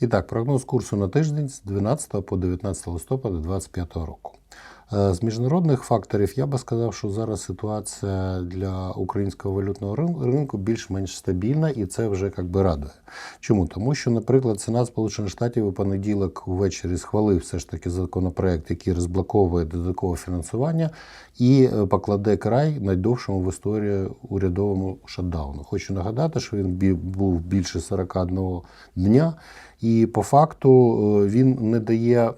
І так, прогноз курсу на тиждень з 12 по 19 листопада 2025 року. Е, З міжнародних факторів я би сказав, що зараз ситуація для українського валютного ринку більш-менш стабільна, і це вже як радує. Чому? Тому що, наприклад, Сенат Сполучених Штатів у понеділок ввечері схвалив все ж таки законопроект, який розблоковує додаткове фінансування і е, покладе край найдовшому в історії урядовому шатдауну. Хочу нагадати, що він був більше 41 дня. І по факту е, він не дає е,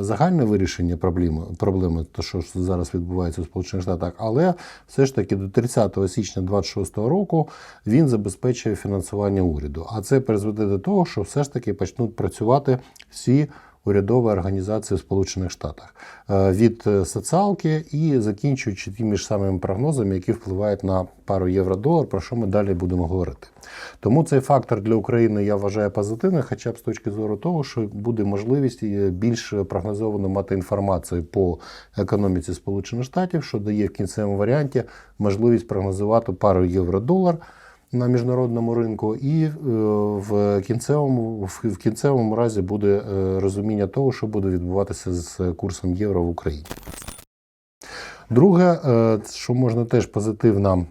загальне вирішення проблеми, проблеми, то що зараз відбувається у Сполучених Штатах, але все ж таки до 30 січня 2026 року він забезпечує фінансування уряду. А це призведе до того, що все ж таки почнуть працювати всі. Урядові організації в Сполучених Штатах Е, від е, соціалки і закінчуючи тими ж самими прогнозами, які впливають на пару євро-долар, про що ми далі будемо говорити. Тому цей фактор для України я вважаю позитивним, хоча б з точки зору того, що буде можливість е, більш прогнозовано мати інформацію по економіці Сполучених Штатів, що дає в кінцевому варіанті можливість прогнозувати пару євро-долар на міжнародному ринку, і е, в кінцевому в кінцевому разі буде е, розуміння того, що буде відбуватися з курсом євро в Україні. Друге, е, що можна теж позитивно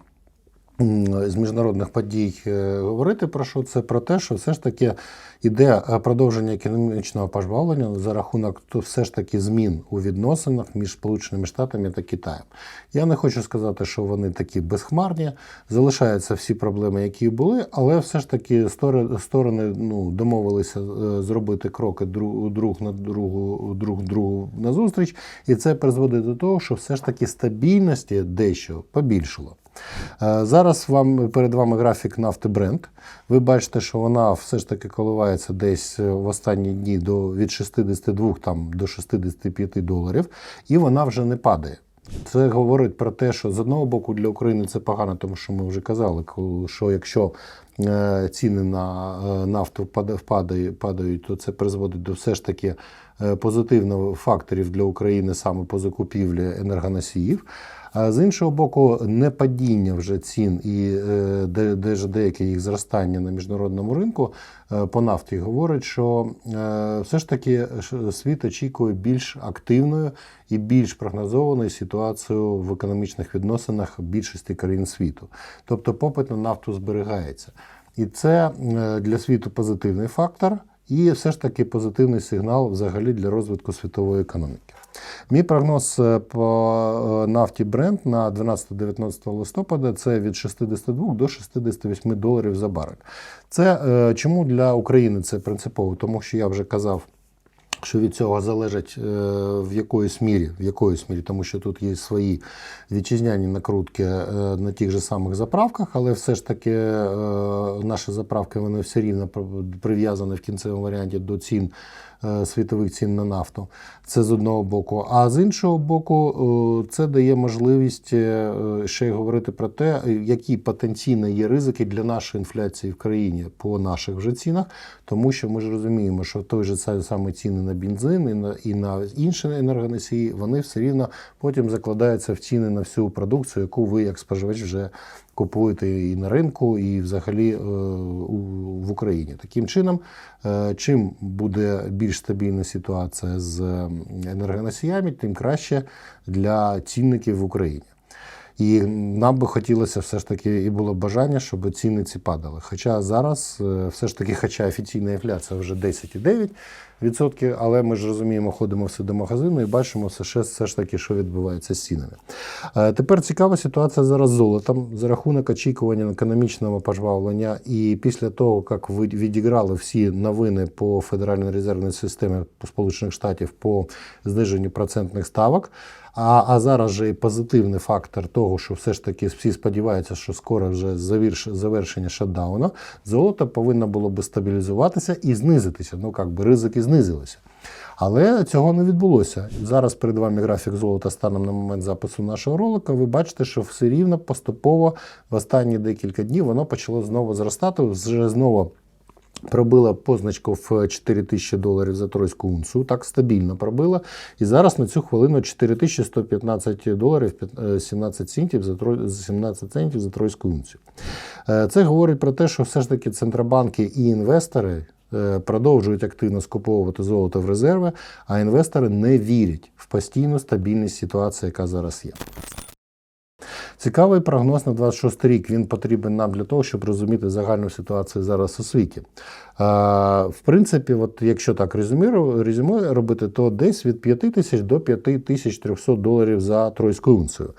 з міжнародних подій е, говорити про що це про те, що все ж таки іде е, продовження економічного пожвавлення за рахунок то все ж таки змін у відносинах між Сполученими Штатами та Китаєм. Я не хочу сказати, що вони такі безхмарні, залишаються всі проблеми, які були, але все ж таки сторони ну, домовилися е, зробити кроки друг, на другу, друг другу назустріч, і це призводить до того, що все ж таки стабільності дещо побільшало. Е, Зараз вам перед вами графік нафти Brent. Ви бачите, що вона все ж таки коливається десь е, в останні дні до від 62 там, до 65 доларів, і вона вже не падає. Це говорить про те, що з одного боку для України це погано, тому що ми вже казали, що якщо е, ціни на нафту падають, то це призводить до все ж таки позитивних факторів для України саме по закупівлі енергоносіїв. А з іншого боку, не падіння вже цін і е, деяке їх зростання на міжнародному ринку е, по нафті говорить, що е, все ж таки світ очікує більш активною і більш прогнозованою ситуацію в економічних відносинах більшості країн світу. Тобто попит на нафту зберігається. І це для світу позитивний фактор, і все ж таки позитивний сигнал взагалі для розвитку світової економіки. Мій прогноз е, по е, нафті Brent на 12-19 листопада це від 62 до 68 доларів за барель. Це е, чому для України це принципово? Тому що я вже казав. Що від цього залежить е, в якоїсь мірі, в якоїсь мірі, тому що тут є свої вітчизняні накрутки е, на тих же самих заправках, але все ж таки е, наші заправки вони все рівно пр- прив'язані в кінцевому варіанті до цін світових цін на нафту. Це з одного боку. А з іншого боку, е, це дає можливість е, ще й говорити про те, які потенційно є ризики для нашої інфляції в країні по наших вже цінах, тому що ми ж розуміємо, що той же саме ціни на бензин і на і на інші енергоносії, вони все рівно потім закладаються в ціни на всю продукцію, яку ви як споживач вже купуєте і на ринку, і взагалі е, в Україні. Таким чином, е, чим буде більш стабільна ситуація з енергоносіями, тим краще для цінників в Україні. І нам би хотілося все ж таки і було бажання, щоб ціни ці падали. Хоча зараз е, все ж таки, хоча офіційна інфляція вже 10,9%, але ми ж розуміємо, ходимо все до магазину і бачимо все, ще, все ж таки, що відбувається з цінами. Е, Тепер цікава ситуація зараз з золотом за рахунок очікування економічного пожвавлення. І після того, як відіграли всі новини по Федеральній резервній системі Сполучених Штатів по зниженню процентних ставок. А, а зараз же і позитивний фактор того, що все ж таки всі сподіваються, що скоро вже завершення шатдауну, золото повинно було би стабілізуватися і знизитися. Ну, як би ризики знизилися. Але цього не відбулося. Зараз перед вами графік золота станом на момент запису нашого ролика. Ви бачите, що все рівно поступово в останні декілька днів воно почало знову зростати. Вже знову Пробила позначку в 4 тисячі доларів за тройську унцію, так стабільно пробила. І зараз на цю хвилину 4115 доларів 17 центів за трой- 17 центів за тройську унцію. Е, Це говорить про те, що все ж таки центробанки і інвестори е, продовжують активно скуповувати золото в резерви, а інвестори не вірять в постійну стабільність ситуації, яка зараз є. Цікавий прогноз на 26 рік. Він потрібен нам для того, щоб розуміти загальну ситуацію зараз у світі. В принципі, от якщо так резюме робити, то десь від 5 тисяч до 5300 доларів за тройську унцію.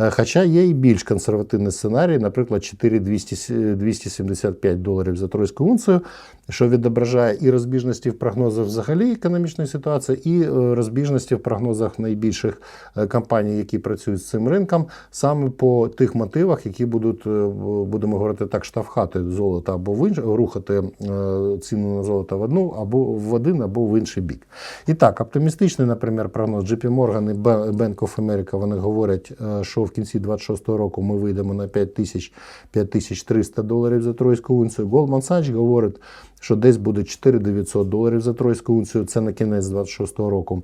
Е, Хоча є і більш консервативний сценарій, наприклад, 4275 доларів за тройську унцію, що відображає і розбіжності в прогнозах взагалі економічної ситуації, і е, розбіжності в прогнозах найбільших е, компаній, які працюють з цим ринком, саме по тих мотивах, які будуть, будемо говорити так, штовхати золото або в інш... рухати ціну на золото в одну або в один, або в інший бік. І так, оптимістичний, наприклад, прогноз JP Morgan і Ba- Bank of America, вони говорять, е, що в кінці 26-го року ми вийдемо на 5 тисяч 5300 доларів за тройську унцію. Goldman Sachs говорить, що десь буде 4900 доларів за тройську унцію, це на кінець 26-го року.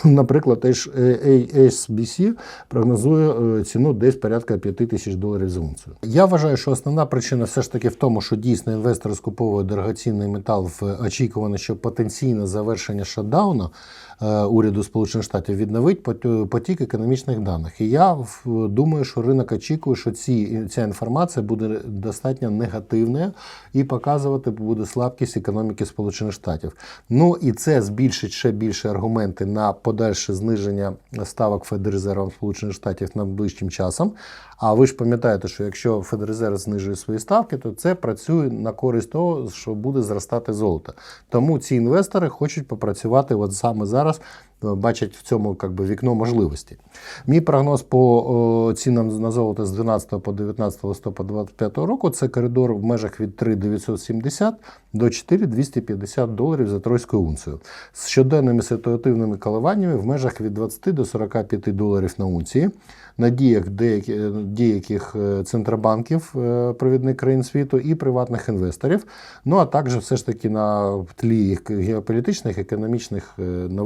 Наприклад, HSBC прогнозує е, ціну десь порядка 5 тисяч доларів за унцію. Я вважаю, що основна причина все ж таки в тому, що дійсно інвестори скуповує дорогоцінний метал в очікуванні, що потенційне завершення шатдауну уряду Сполучених Штатів відновить потік економічних даних. І я думаю, що ринок очікує, що ці, ця інформація буде достатньо негативною і показувати буде слабкість економіки Сполучених Штатів. Ну і це збільшить ще більше аргументи на подальше зниження ставок Федрезервом Сполучених Штатів найближчим часом. А ви ж пам'ятаєте, що якщо Федрезерв знижує свої ставки, то це працює на користь того, що буде зростати золото. Тому ці інвестори хочуть попрацювати от саме зараз. Е, Бачать в цьому как би, вікно можливості. Мій прогноз по о, цінам на золото з 12 по 19 листопада 2025 року це коридор в межах від 3,970 до 4,250 доларів за тройську унцію. З щоденними ситуативними коливаннями в межах від 20 до 45 доларів на унції. На діях деяких е, центробанків е, провідних країн світу і приватних інвесторів. Ну а також все ж таки на тлі геополітичних економічних е,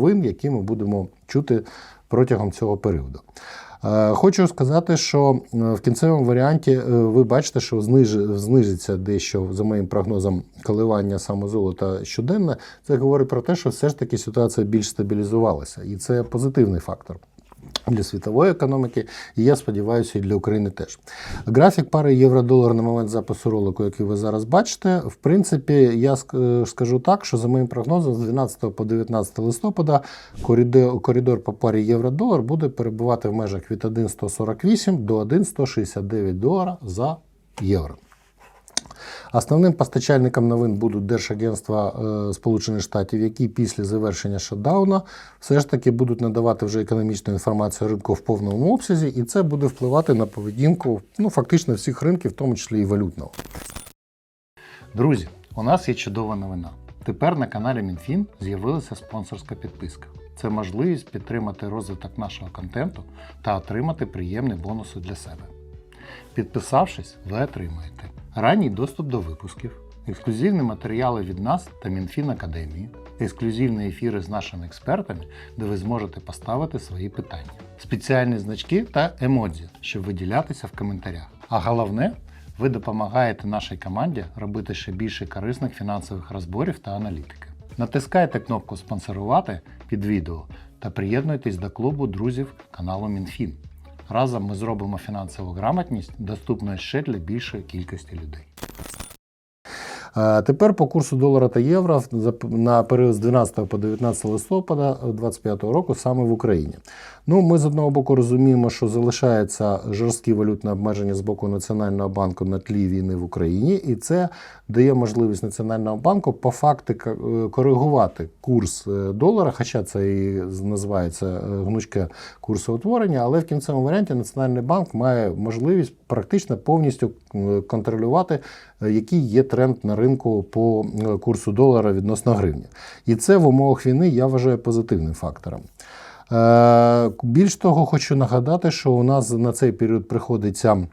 новин, які ми будемо чути протягом цього періоду. Е, Хочу сказати, що е, в кінцевому варіанті е, ви бачите, що знизиться дещо за моїм прогнозом коливання саме золота щоденно. Це говорить про те, що все ж таки ситуація більш стабілізувалася, і це позитивний фактор. Для світової економіки, і я сподіваюся, і для України теж. Графік пари євро-долар на момент запису ролику, який ви зараз бачите, в принципі, я скажу так, що за моїм прогнозом, з 12 по 19 листопада коридор, коридор по парі євро-долар буде перебувати в межах від 1,148 до 1,169 долара за євро. Основним постачальником новин будуть Держагентства е, Сполучених Штатів, які після завершення шатдауна все ж таки будуть надавати вже економічну інформацію ринку в повному обсязі, і це буде впливати на поведінку ну, фактично всіх ринків, в тому числі і валютного. Друзі, у нас є чудова новина. Тепер на каналі МінФін з'явилася спонсорська підписка. Це можливість підтримати розвиток нашого контенту та отримати приємні бонуси для себе. Підписавшись, ви отримаєте ранній доступ до випусків, ексклюзивні матеріали від нас та Мінфін Академії, ексклюзивні ефіри з нашими експертами, де ви зможете поставити свої питання, спеціальні значки та емодзі, щоб виділятися в коментарях. А головне, ви допомагаєте нашій команді робити ще більше корисних фінансових розборів та аналітики. Натискайте кнопку Спонсорувати під відео та приєднуйтесь до клубу друзів каналу МінФін. Разом ми зробимо фінансову грамотність доступною ще для більшої кількості людей. Е, Тепер по курсу долара та євро на період з 12 по 19 листопада 2025 року саме в Україні. Ну, ми з одного боку розуміємо, що залишається жорсткі валютні обмеження з боку Національного банку на тлі війни в Україні, і це дає можливість Національного банку по факту ка- е, коригувати курс е, долара, хоча це і називається гнучке курсоутворення, але в кінцевому варіанті Національний банк має можливість практично повністю контролювати, який є тренд на ринку по е, курсу долара відносно гривні. І це в умовах війни я вважаю позитивним фактором. Е, Більш того, хочу нагадати, що у нас на цей період приходиться е,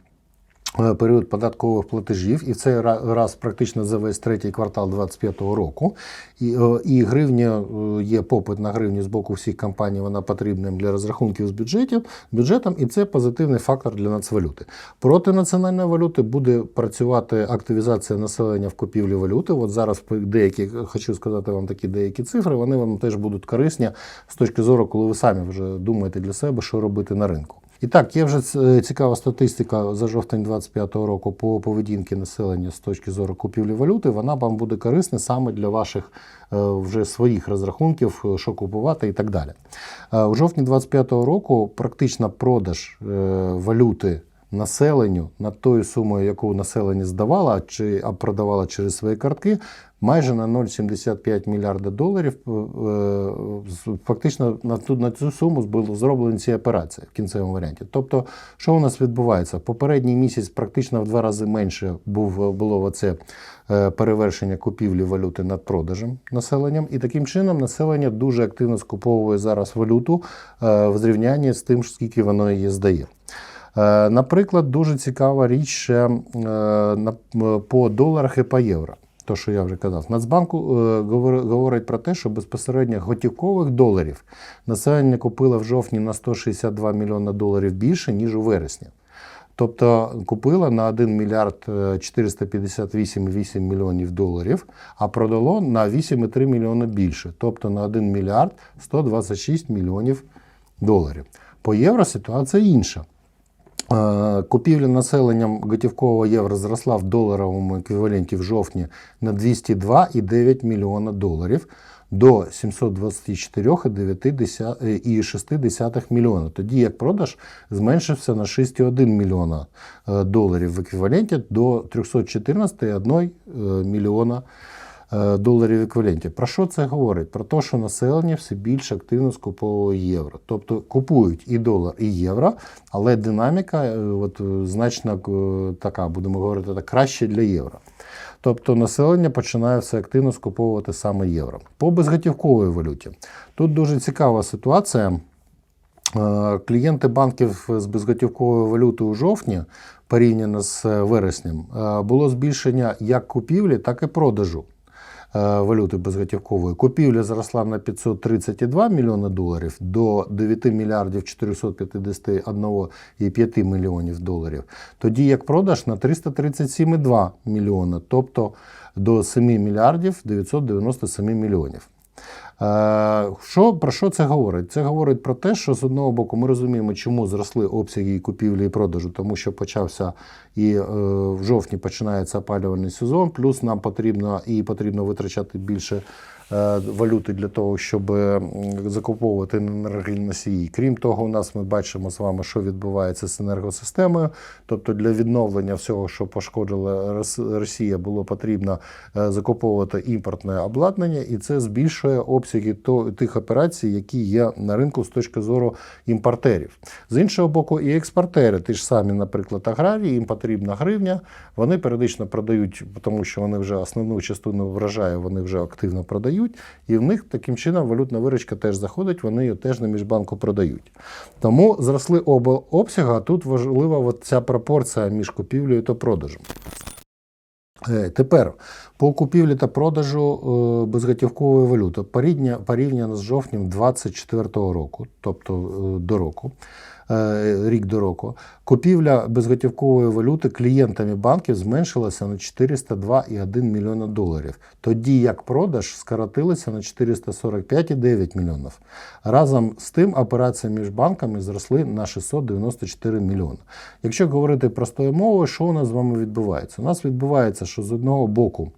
період податкових платежів, і в цей раз практично за весь третій квартал 2025 року. І, е, і гривня е, є попит на гривню з боку всіх компаній, вона потрібна для розрахунків з бюджетів, бюджетом, і це позитивний фактор для нацвалюти. Проти національної валюти буде працювати активізація населення в купівлі валюти. От зараз деякі хочу сказати вам такі деякі цифри. Вони вам теж будуть корисні з точки зору, коли ви самі вже думаєте для себе, що робити на ринку. І так, є вже цікава статистика за жовтень 2025 року по поведінці населення з точки зору купівлі валюти. Вона вам буде корисна саме для ваших е, вже своїх розрахунків, е, що купувати і так далі. Е, У жовтні 2025 року практично продаж е, валюти населенню на тою сумою, яку населення здавало чи а продавало через свої картки, майже на 0,75 мільярда доларів. е, Фактично на ту на цю суму було зроблені ці операції в кінцевому варіанті. Тобто, що у нас відбувається? Попередній місяць практично в два рази менше був було оце е, перевершення купівлі валюти над продажем населенням, і таким чином населення дуже активно скуповує зараз валюту е, в зрівнянні з тим, скільки воно її здає. Е, Наприклад, дуже цікава річ ще е, по доларах і по євро. То, що я вже казав, Нацбанку е, говорить про те, що безпосередньо готівкових доларів населення купило в жовтні на 162 мільйона доларів більше, ніж у вересні. Тобто купила на 1 мільярд е, 458,8 мільйонів доларів, а продало на 8,3 мільйона більше, тобто на 1 мільярд 126 мільйонів доларів. По євро ситуація інша. Е, Купівля населенням готівкового євро зросла в доларовому еквіваленті в жовтні на 202,9 мільйона доларів до 724,6 мільйона. Тоді як продаж зменшився на 6,1 мільйона е, доларів в еквіваленті до 314,1 е, мільйона е, доларів в. Про що це говорить? Про те, що населення все більш активно скуповує євро. Тобто купують і долар, і євро, але динаміка е, от, е, значно е, така, будемо говорити, так, краще для євро. Тобто населення починає все активно скуповувати саме євро. По безготівковій валюті. Тут дуже цікава ситуація. Е, Клієнти банків з безготівковою валютою у жовтні порівняно з е, вереснем е, було збільшення як купівлі, так і продажу е, валюти безготівкової. Купівля зросла на 532 мільйони доларів до 9 мільярдів 451,5 мільйонів доларів. Тоді як продаж на 337,2 мільйона, тобто до 7 мільярдів 997 мільйонів. Е, Що, про що це говорить? Це говорить про те, що з одного боку ми розуміємо, чому зросли обсяги купівлі і продажу, тому що почався і е, в жовтні починається опалювальний сезон, плюс нам потрібно і потрібно витрачати більше е, валюти для того, щоб закуповувати енергоносії. Крім того, у нас ми бачимо з вами, що відбувається з енергосистемою. Тобто для відновлення всього, що пошкодила Росія, було потрібно закуповувати імпортне обладнання, і це збільшує обсяги тих операцій, які є на ринку з точки зору імпортерів. З іншого боку, і експортери, ті ж самі, наприклад, аграрії, їм потрібна гривня, вони періодично продають, тому що вони вже основну частину врожаю вони вже активно продають, і в них таким чином валютна виручка теж заходить, вони її теж на міжбанку продають. Тому зросли оба обсяги, а тут важлива ця пропорція між купівлею та продажем. Е, Тепер по купівлі та продажу е, безготівкової валюти порівня- порівняно з жовтнем 2024 року, тобто е, до року, рік до року, купівля безготівкової валюти клієнтами банків зменшилася на 402,1 мільйона доларів, тоді як продаж скоротилася на 445,9 мільйонів. Разом з тим операції між банками зросли на 694 мільйони. Якщо говорити простою мовою, що у нас з вами відбувається? У нас відбувається, що з одного боку.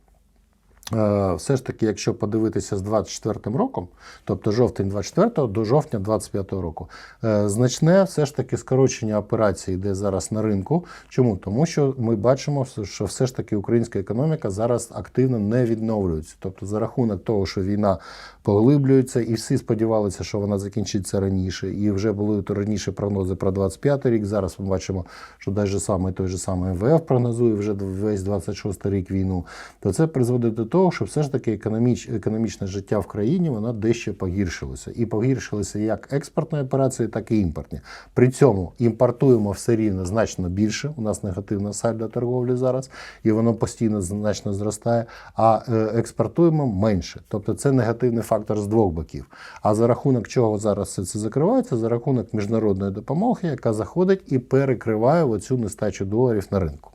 Е, Все ж таки, якщо подивитися з 24 роком, тобто жовтень 24 до жовтня 25 року, е, значне все ж таки скорочення операцій йде зараз на ринку. Чому? Тому що ми бачимо, що все ж таки українська економіка зараз активно не відновлюється. Тобто, за рахунок того, що війна поглиблюється, і всі сподівалися, що вона закінчиться раніше, і вже були раніше прогнози про 25 рік. Зараз ми бачимо, що навіть саме той же самий МВФ прогнозує вже весь 26 рік війну. То це призводить до того. Того, що все ж таки економіч, економічне життя в країні воно дещо погіршилося. І погіршилося як експортні операції, так і імпортні. При цьому імпортуємо все рівно значно більше. У нас негативна сальдо торговлі зараз, і воно постійно значно зростає. А е, експортуємо менше. Тобто це негативний фактор з двох боків. А за рахунок чого зараз все це закривається? За рахунок міжнародної допомоги, яка заходить і перекриває оцю нестачу доларів на ринку.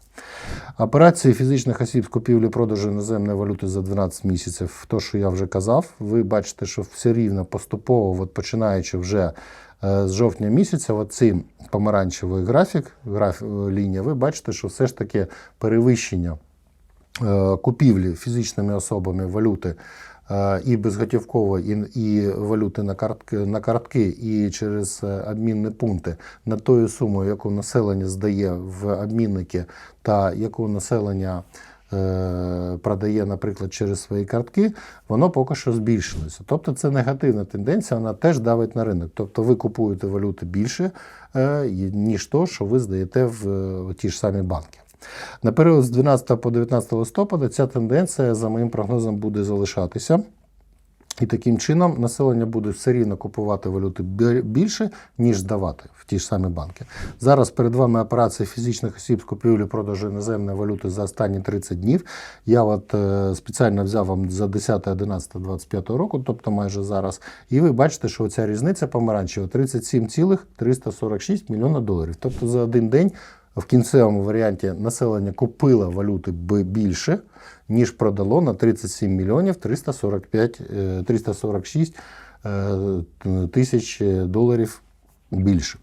Операції фізичних осіб з купівлі продажу іноземної валюти за 12 місяців, то, що я вже казав, ви бачите, що все рівно поступово, от починаючи вже е, з жовтня місяця, оцей помаранчевий графік, граф, лінія, ви бачите, що все ж таки перевищення е, купівлі фізичними особами валюти е, і безготівкової, і, і валюти на картки, на картки, і через е, обмінні пункти на тою сумою, яку населення здає в обмінники, та яку населення е, продає, наприклад, через свої картки, воно поки що збільшилося. Тобто це негативна тенденція, вона теж давить на ринок. Тобто ви купуєте валюти більше, е, ніж то, що ви здаєте в е, ті ж самі банки. На період з 12 по 19 листопада ця тенденція, за моїм прогнозом, буде залишатися. І таким чином населення буде все рівно купувати валюти більше, ніж здавати в ті ж самі банки. Зараз перед вами операції фізичних осіб з купівлі продажу іноземної валюти за останні 30 днів. Я от е, спеціально взяв вам за 10, 11, 25 року, тобто майже зараз. І ви бачите, що ця різниця помаранчева 37,346 мільйона доларів. Тобто за один день в кінцевому варіанті населення купило валюти більше, ніж продало на 37 мільйонів 345, е, 346 е, тисяч доларів більше,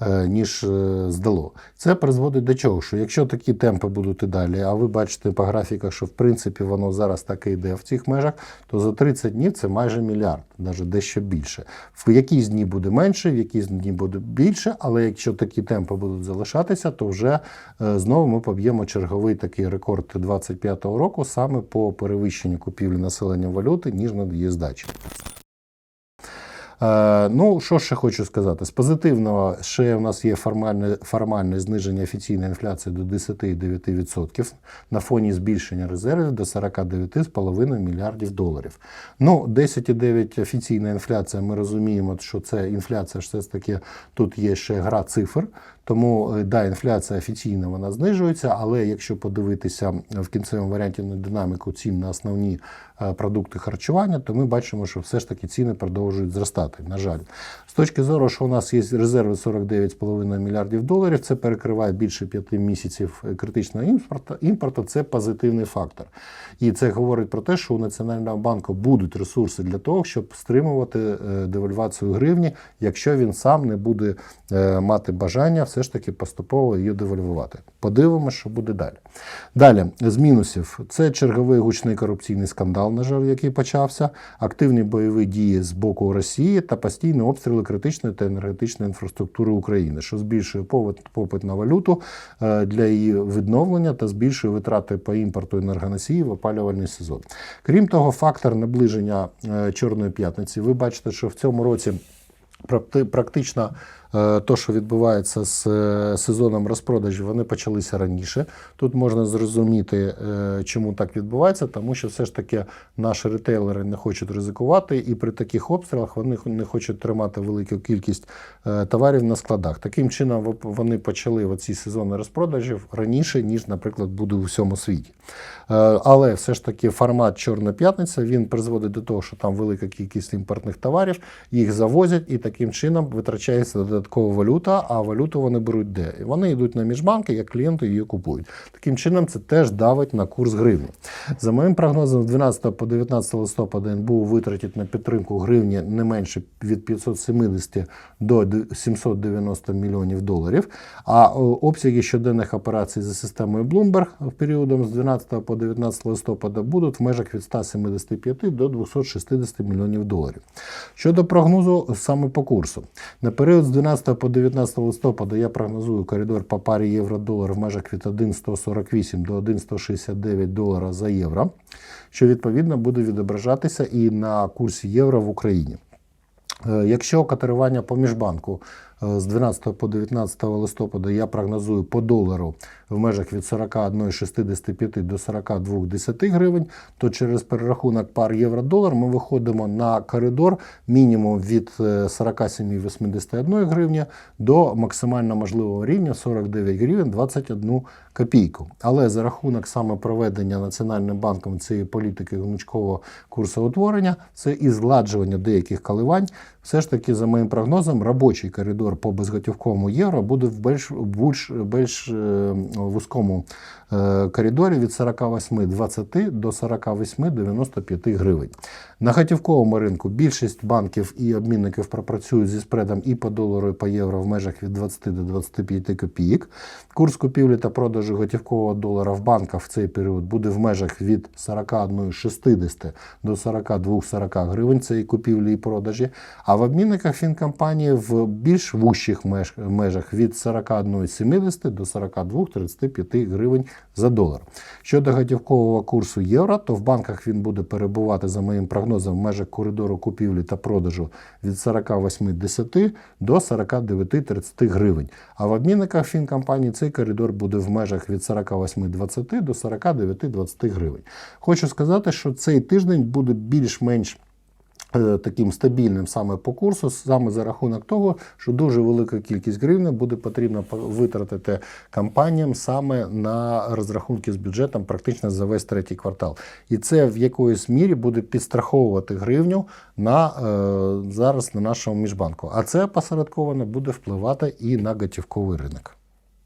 е, ніж е, здало. Це призводить до чого? Що якщо такі темпи будуть і далі, а ви бачите по графіках, що в принципі воно зараз так і йде в цих межах, то за 30 днів це майже мільярд, навіть дещо більше. В якісь дні буде менше, в якісь дні буде більше, але якщо такі темпи будуть залишатися, то вже е, знову ми поб'ємо черговий такий рекорд 25-го року саме по перевищенню купівлі населення валюти, ніж над її здачі. Е, Ну, що ще хочу сказати? З позитивного ще у нас є формальне, формальне зниження офіційної інфляції до 10,9% на фоні збільшення резервів до 49,5 мільярдів доларів. Ну, 10,9 офіційна інфляція, ми розуміємо, що це інфляція, все ж таки тут є ще гра цифр. Тому е, да, інфляція офіційна вона знижується, але якщо подивитися в кінцевому варіанті на динаміку цін на основні е, продукти харчування, то ми бачимо, що все ж таки ціни продовжують зростати. На жаль, з точки зору, що у нас є резерви 49,5 мільярдів доларів, це перекриває більше п'яти місяців критичного імпорту. імпорту. Це позитивний фактор. І це говорить про те, що у Національного банку будуть ресурси для того, щоб стримувати е, девальвацію гривні, якщо він сам не буде е, мати бажання все ж таки поступово її девальвувати. Подивимося, що буде далі. Далі, з мінусів, це черговий гучний корупційний скандал, на жаль, який почався, активні бойові дії з боку Росії та постійні обстріли критичної та енергетичної інфраструктури України, що збільшує попит, на валюту е, для її відновлення та збільшує витрати по імпорту енергоносіїв в опалювальний сезон. Крім того, фактор наближення е, Чорної п'ятниці. Ви бачите, що в цьому році практи- практично то, що відбувається з е, сезоном розпродажів, вони почалися раніше. Тут можна зрозуміти, е, чому так відбувається, тому що все ж таки наші ретейлери не хочуть ризикувати, і при таких обстрілах вони не хочуть тримати велику кількість е, товарів на складах. Таким чином, вони почали оці сезони розпродажів раніше, ніж, наприклад, буде у всьому світі. Е, Але все ж таки формат Чорна п'ятниця він призводить до того, що там велика кількість імпортних товарів, їх завозять, і таким чином витрачається додаткова валюта, а валюту вони беруть де? Вони йдуть на міжбанки, як клієнти її купують. Таким чином, це теж давить на курс гривні. За моїм прогнозом, з 12 по 19 листопада НБУ витратить на підтримку гривні не менше від 570 до 790 мільйонів доларів. А обсяги щоденних операцій за системою Bloomberg періодом з 12 по 19 листопада будуть в межах від 175 до 260 мільйонів доларів. Щодо прогнозу саме по курсу, на період з 12 по 19 листопада я прогнозую коридор по парі євро-долар в межах від 1,148 до 1,169 долара за євро, що відповідно буде відображатися і на курсі євро в Україні. Е, Якщо котирування по міжбанку З 12 по 19 листопада я прогнозую по долару в межах від 41,65 до 42,10 гривень, то через перерахунок пар євро-долар ми виходимо на коридор мінімум від е, 47,81 гривня до максимально можливого рівня 49 гривень 21 копійку. Але за рахунок саме проведення Національним банком цієї політики гнучкового курсоутворення, це і згладжування деяких коливань, все ж таки, за моїм прогнозом, робочий коридор по безготівковому євро буде в більш, більш, більш е, вузькому е, коридорі від 48,20 до 48,95 гривень. На готівковому ринку більшість банків і обмінників пропрацюють зі спредом і по долару, і по євро в межах від 20 до 25 копійок. Курс купівлі та продажу готівкового долара в банках в цей період буде в межах від 41,60 до 42,40 гривень. І купівлі і продажі. А в обмінниках фінкомпанії в більш вущих меж- межах від 41,70 до 42,35 гривень за долар. Щодо готівкового курсу євро, то в банках він буде перебувати за моїм прогнозом в межах коридору купівлі та продажу від 48,10 до 49,30 гривень. А в обмінниках фінкомпанії цей коридор буде в межах від 48,20 до 49,20 гривень. Хочу сказати, що цей тиждень буде більш-менш таким стабільним саме по курсу, саме за рахунок того, що дуже велика кількість гривень буде потрібно по- витратити компаніям саме на розрахунки з бюджетом практично за весь третій квартал. І це в якоїсь мірі буде підстраховувати гривню на е, зараз на нашому міжбанку. А це посередковано буде впливати і на готівковий ринок.